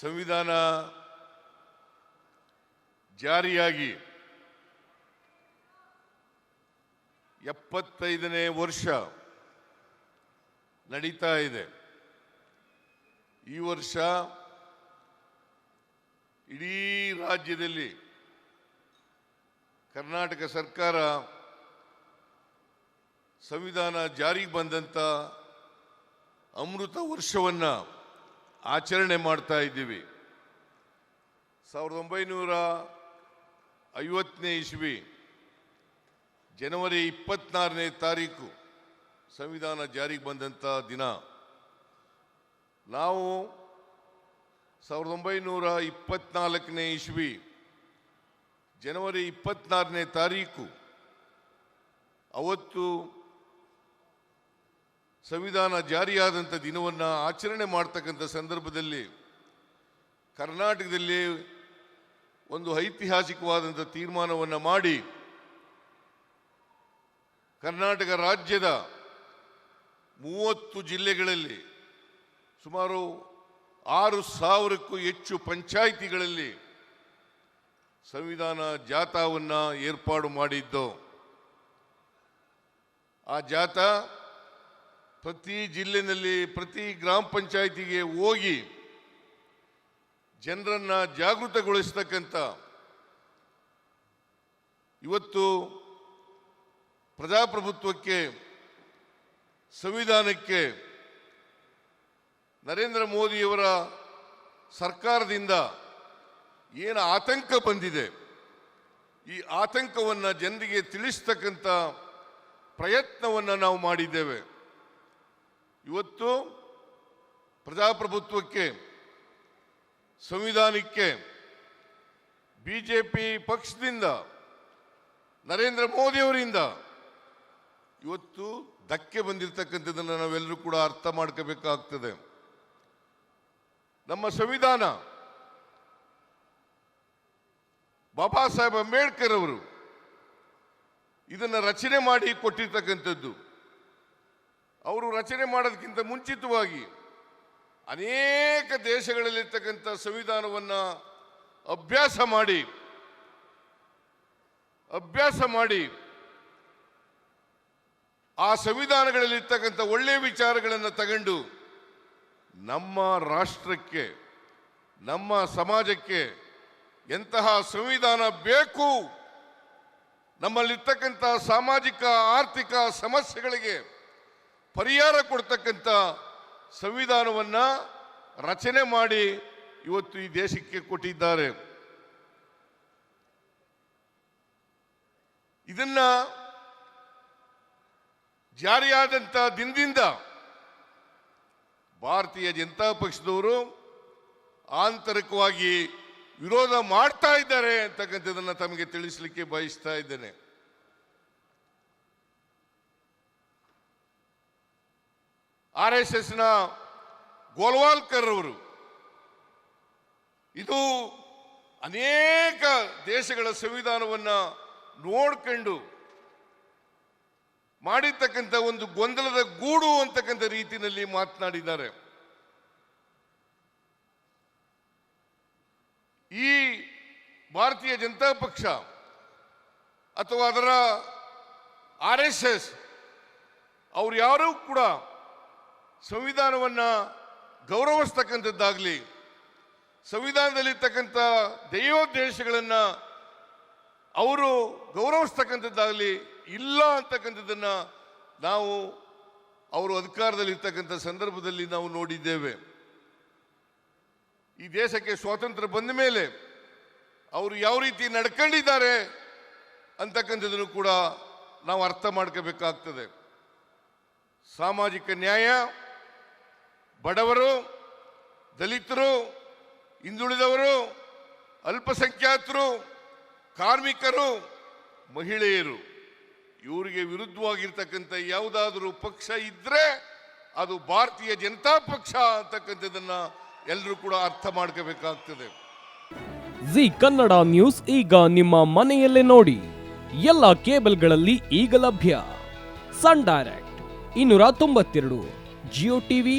ಸಂವಿಧಾನ ಜಾರಿಯಾಗಿ ಎಪ್ಪತ್ತೈದನೇ ವರ್ಷ ನಡೀತಾ ಇದೆ. ಈ ವರ್ಷ ಇಡೀ ರಾಜ್ಯದಲ್ಲಿ ಕರ್ನಾಟಕ ಸರ್ಕಾರ ಸಂವಿಧಾನ ಜಾರಿಗೆ ಬಂದಂಥ ಅಮೃತ ವರ್ಷವನ್ನು ಆಚರಣೆ ಮಾಡ್ತಾ ಇದ್ದೀವಿ. ಸಾವಿರದ ಒಂಬೈನೂರ ಐವತ್ತನೇ ಇಸ್ವಿ, ಜನವರಿ ಇಪ್ಪತ್ನಾರನೇ ತಾರೀಕು ಸಂವಿಧಾನ ಜಾರಿಗೆ ಬಂದಂಥ ದಿನ. ನಾವು ಸಾವಿರದ ಒಂಬೈನೂರ ಇಪ್ಪತ್ನಾಲ್ಕನೇ ಇಸ್ವಿ, ಜನವರಿ ಇಪ್ಪತ್ನಾರನೇ ತಾರೀಕು, ಅವತ್ತು ಸಂವಿಧಾನ ಜಾರಿಯಾದಂಥ ದಿನವನ್ನು ಆಚರಣೆ ಮಾಡ್ತಕ್ಕಂಥ ಸಂದರ್ಭದಲ್ಲಿ ಕರ್ನಾಟಕದಲ್ಲಿ ಒಂದು ಐತಿಹಾಸಿಕವಾದಂಥ ತೀರ್ಮಾನವನ್ನು ಮಾಡಿ ಕರ್ನಾಟಕ ರಾಜ್ಯದ ಮೂವತ್ತು ಜಿಲ್ಲೆಗಳಲ್ಲಿ ಸುಮಾರು ಆರು ಸಾವಿರಕ್ಕೂ ಹೆಚ್ಚು ಪಂಚಾಯಿತಿಗಳಲ್ಲಿ ಸಂವಿಧಾನ ಜಾಥಾವನ್ನು ಏರ್ಪಾಡು ಮಾಡಿದ್ದು. ಆ ಜಾಥಾ ಪ್ರತಿ ಜಿಲ್ಲೆಯಲ್ಲಿ ಪ್ರತಿ ಗ್ರಾಮ ಪಂಚಾಯಿತಿಗೆ ಹೋಗಿ ಜನರನ್ನ ಜಾಗೃತಗೊಳಿಸ್ತಕ್ಕಂಥ ಇವತ್ತು ಪ್ರಜಾಪ್ರಭುತ್ವಕ್ಕೆ, ಸಂವಿಧಾನಕ್ಕೆ ನರೇಂದ್ರ ಮೋದಿಯವರ ಸರ್ಕಾರದಿಂದ ಏನು ಆತಂಕ ಬಂದಿದೆ, ಈ ಆತಂಕವನ್ನು ಜನರಿಗೆ ತಿಳಿಸ್ತಕ್ಕಂಥ ಪ್ರಯತ್ನವನ್ನು ನಾವು ಮಾಡಿದ್ದೇವೆ. ಇವತ್ತು ಪ್ರಜಾಪ್ರಭುತ್ವಕ್ಕೆ, ಸಂವಿಧಾನಕ್ಕೆ ಬಿ ಜೆ ಪಿ ಪಕ್ಷದಿಂದ, ನರೇಂದ್ರ ಮೋದಿಯವರಿಂದ ಇವತ್ತು ಧಕ್ಕೆ ಬಂದಿರತಕ್ಕಂಥದ್ದನ್ನು ನಾವೆಲ್ಲರೂ ಕೂಡ ಅರ್ಥ ಮಾಡ್ಕೋಬೇಕಾಗ್ತದೆ. ನಮ್ಮ ಸಂವಿಧಾನ, ಬಾಬಾ ಸಾಹೇಬ್ ಅಂಬೇಡ್ಕರ್ ಅವರು ಇದನ್ನು ರಚನೆ ಮಾಡಿ ಕೊಟ್ಟಿರ್ತಕ್ಕಂಥದ್ದು. ಅವರು ರಚನೆ ಮಾಡೋದಕ್ಕಿಂತ ಮುಂಚಿತವಾಗಿ ಅನೇಕ ದೇಶಗಳಲ್ಲಿರ್ತಕ್ಕಂಥ ಸಂವಿಧಾನವನ್ನು ಅಭ್ಯಾಸ ಮಾಡಿ ಅಭ್ಯಾಸ ಮಾಡಿ ಆ ಸಂವಿಧಾನಗಳಲ್ಲಿರ್ತಕ್ಕಂಥ ಒಳ್ಳೆಯ ವಿಚಾರಗಳನ್ನು ತಗೊಂಡು ನಮ್ಮ ರಾಷ್ಟ್ರಕ್ಕೆ, ನಮ್ಮ ಸಮಾಜಕ್ಕೆ ಎಂತಹ ಸಂವಿಧಾನ ಬೇಕು, ನಮ್ಮಲ್ಲಿರ್ತಕ್ಕಂಥ ಸಾಮಾಜಿಕ, ಆರ್ಥಿಕ ಸಮಸ್ಯೆಗಳಿಗೆ ಪರಿಹಾರ ಕೊಡ್ತಕ್ಕಂಥ ಸಂವಿಧಾನವನ್ನು ರಚನೆ ಮಾಡಿ ಇವತ್ತು ಈ ದೇಶಕ್ಕೆ ಕೊಟ್ಟಿದ್ದಾರೆ. ಇದನ್ನ ಜಾರಿಯಾದಂಥ ದಿನದಿಂದ ಭಾರತೀಯ ಜನತಾ ಪಕ್ಷದವರು ಆಂತರಿಕವಾಗಿ ವಿರೋಧ ಮಾಡ್ತಾ ಇದ್ದಾರೆ ಅಂತಕ್ಕಂಥದ್ದನ್ನು ತಮಗೆ ತಿಳಿಸಲಿಕ್ಕೆ ಬಯಸ್ತಾ ಇದ್ದೇನೆ. ಆರ್ ಎಸ್ ಎಸ್ನ ಗೋಲ್ವಾಲ್ಕರ್ ಅವರು. ಇದು ಅನೇಕ ದೇಶಗಳ ಸಂವಿಧಾನವನ್ನು ನೋಡ್ಕೊಂಡು ಮಾಡಿರ್ತಕ್ಕಂಥ ಒಂದು ಗೊಂದಲದ ಗೂಡು ಅಂತಕ್ಕಂಥ ರೀತಿಯಲ್ಲಿ ಮಾತನಾಡಿದ್ದಾರೆ. ಈ ಭಾರತೀಯ ಜನತಾ ಪಕ್ಷ ಅಥವಾ ಅದರ ಆರ್ ಎಸ್ ಎಸ್ ಅವ್ರು ಯಾರೂ ಕೂಡ ಸಂವಿಧಾನವನ್ನು ಗೌರವಿಸ್ತಕ್ಕಂಥದ್ದಾಗಲಿ, ಸಂವಿಧಾನದಲ್ಲಿರ್ತಕ್ಕಂಥ ದೈವೋದ್ದೇಶಗಳನ್ನು ಅವರು ಗೌರವಿಸ್ತಕ್ಕಂಥದ್ದಾಗಲಿ ಇಲ್ಲ ಅಂತಕ್ಕಂಥದ್ದನ್ನು ನಾವು ಅವರು ಅಧಿಕಾರದಲ್ಲಿರ್ತಕ್ಕಂಥ ಸಂದರ್ಭದಲ್ಲಿ ನಾವು ನೋಡಿದ್ದೇವೆ. ಈ ದೇಶಕ್ಕೆ ಸ್ವಾತಂತ್ರ್ಯ ಬಂದ ಮೇಲೆ ಅವರು ಯಾವ ರೀತಿ ನಡ್ಕೊಂಡಿದ್ದಾರೆ ಅಂತಕ್ಕಂಥದ್ದನ್ನು ಕೂಡ ನಾವು ಅರ್ಥ ಮಾಡ್ಕೋಬೇಕಾಗ್ತದೆ. ಸಾಮಾಜಿಕ ನ್ಯಾಯ ಬಡವರು, ದಲಿತರು, ಹಿಂದುಳಿದವರು, ಅಲ್ಪಸಂಖ್ಯಾತರು, ಕಾರ್ಮಿಕರು, ಮಹಿಳೆಯರು, ಇವರಿಗೆ ವಿರುದ್ಧವಾಗಿರ್ತಕ್ಕಂಥ ಯಾವುದಾದರೂ ಪಕ್ಷ ಇದ್ದರೆ ಅದು ಭಾರತೀಯ ಜನತಾ ಪಕ್ಷ ಅಂತಕ್ಕಂಥದ್ದನ್ನು ಎಲ್ಲರೂ ಕೂಡ ಅರ್ಥ ಮಾಡ್ಕೋಬೇಕಾಗ್ತದೆ. ಜಿ ಕನ್ನಡ ನ್ಯೂಸ್ ಈಗ ನಿಮ್ಮ ಮನೆಯಲ್ಲೇ ನೋಡಿ. ಎಲ್ಲ ಕೇಬಲ್ಗಳಲ್ಲಿ ಈಗ ಲಭ್ಯ. ಸನ್ ಡೈರೆಕ್ಟ್, ಇನ್ನೂರ ತೊಂಬತ್ತೆರಡು, ಜಿಯೋ ಟಿವಿ